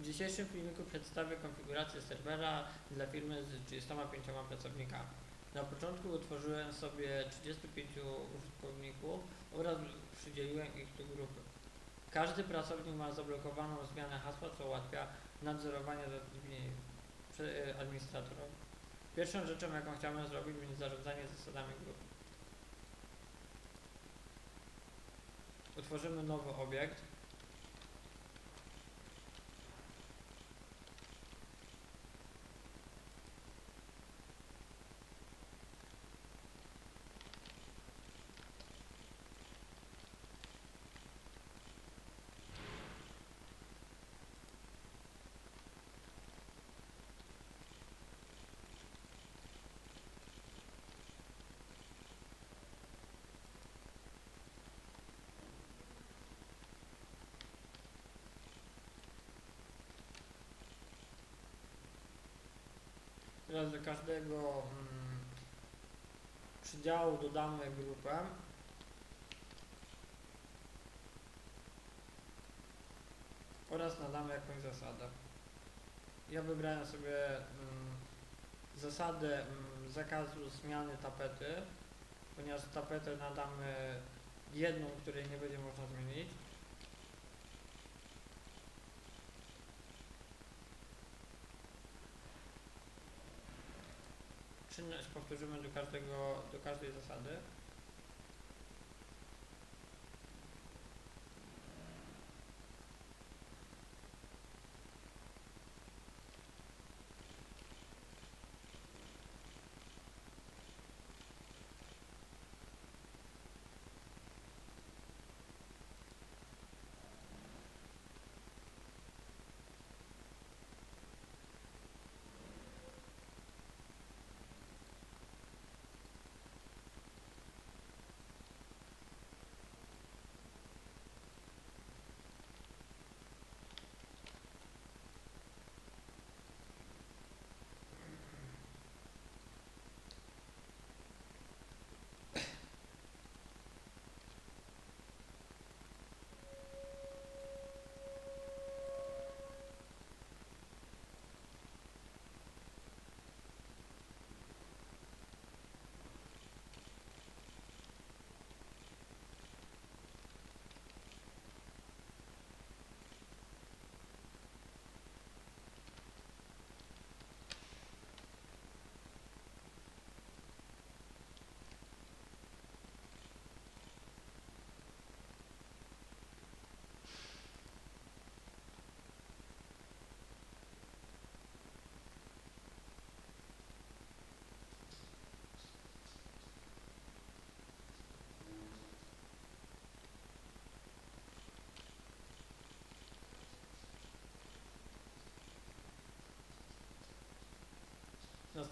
W dzisiejszym filmiku przedstawię konfigurację serwera dla firmy z 35 pracownikami. Na początku utworzyłem sobie 35 użytkowników oraz przydzieliłem ich do grupy. Każdy pracownik ma zablokowaną zmianę hasła, co ułatwia nadzorowanie e, administratorowi. Pierwszą rzeczą, jaką chciałem zrobić, będzie zarządzanie zasadami grupy. Utworzymy nowy obiekt. Teraz do każdego mm, przydziału dodamy grupę. Oraz nadamy jakąś zasadę. Ja wybrałem sobie mm, zasadę mm, zakazu zmiany tapety, ponieważ tapetę nadamy jedną, której nie będzie można zmienić. Czynność powtórzymy do każdego, do każdej zasady.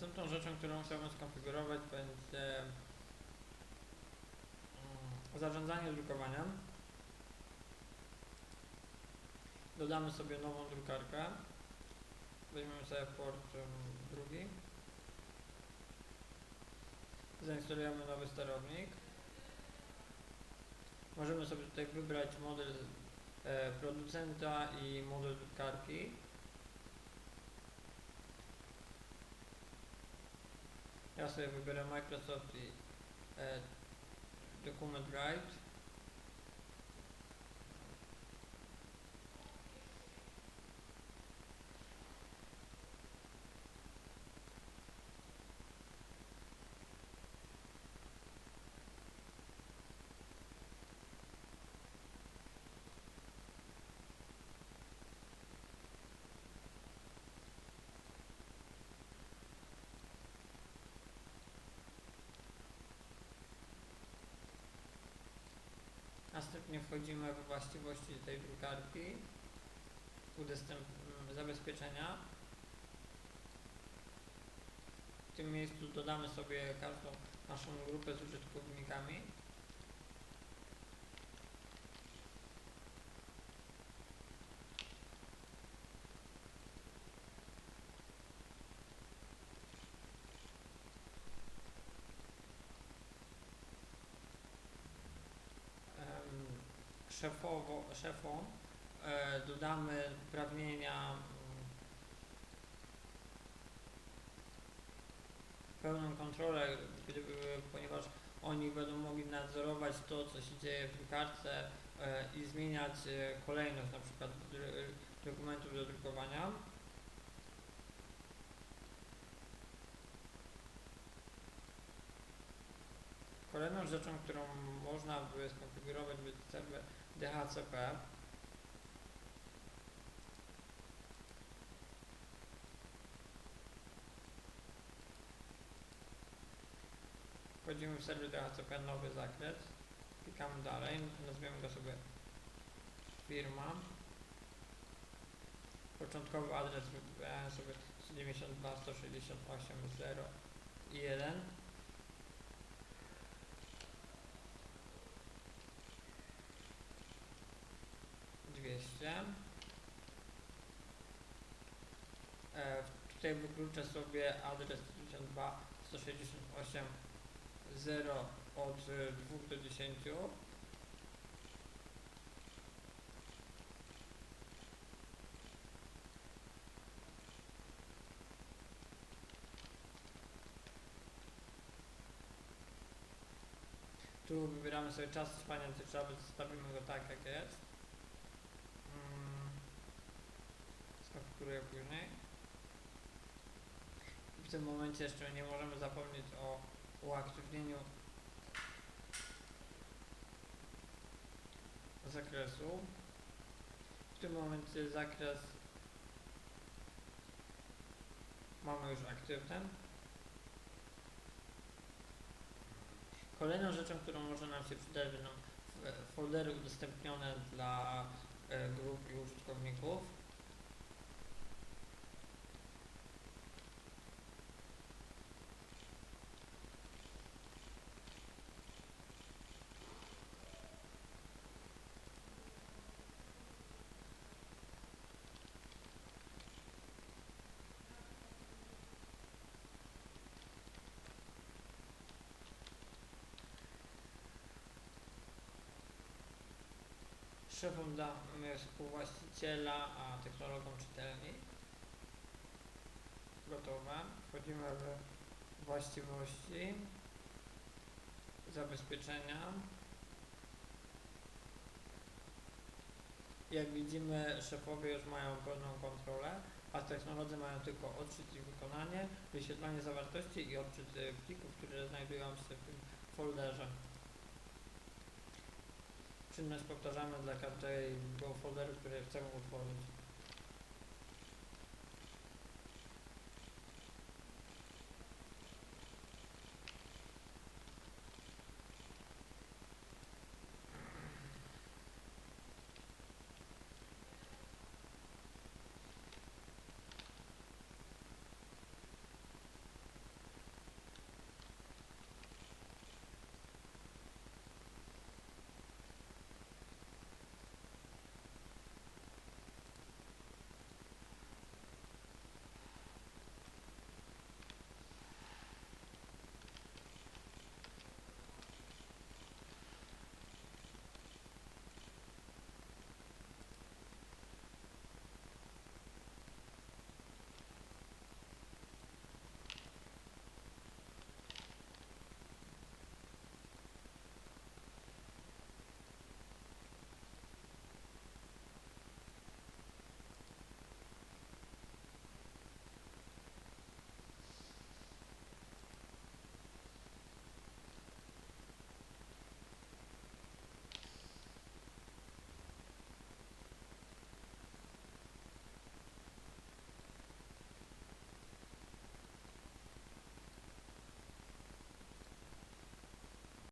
Następną rzeczą, którą chciałbym skonfigurować będzie mm, zarządzanie drukowaniem. Dodamy sobie nową drukarkę. Weźmiemy sobie port drugi. Zainstalujemy nowy sterownik. Możemy sobie tutaj wybrać model e, producenta i model drukarki. alltså jag vill börja Microsoft i eh, dokument Drive Następnie wchodzimy we właściwości tej drukarki, udostęp m, zabezpieczenia. W tym miejscu dodamy sobie każdą naszą grupę z użytkownikami. Szefowo, szefą e, dodamy uprawnienia mm, pełną kontrolę, gdyby, ponieważ oni będą mogli nadzorować to, co się dzieje w drukarce e, i zmieniać e, kolejność na przykład dokumentów do drukowania. Kolejną rzeczą, którą można by skonfigurować serwer DHCP Wchodzimy w serwer DHCP, nowy zakres, klikamy dalej, nazwiemy go sobie firma. Początkowy adres wybrałem sobie 192, 168, 0 i 1. Dwieście. Tutaj wykluczę sobie adres 192, 168, 0 od 2 do 10. Tu wybieramy sobie czas trwania cyfrowy, zostawimy go tak jak jest. Mm. Skonfiguruję później. W tym momencie jeszcze nie możemy zapomnieć o uaktywnieniu zakresu. W tym momencie zakres mamy już aktywny. Kolejną rzeczą, którą może nam się przydać, będą foldery udostępnione dla e, grup i użytkowników. Szefom damy współwłaściciela, a technologom czytelni. Gotowe. Wchodzimy w właściwości, zabezpieczenia. Jak widzimy, szefowie już mają pełną kontrolę, a technolodzy mają tylko odczyt i wykonanie, wyświetlanie zawartości i odczyt plików, które znajdują się w tym folderze. Czynność powtarzamy dla każdego folderu, który chcemy utworzyć.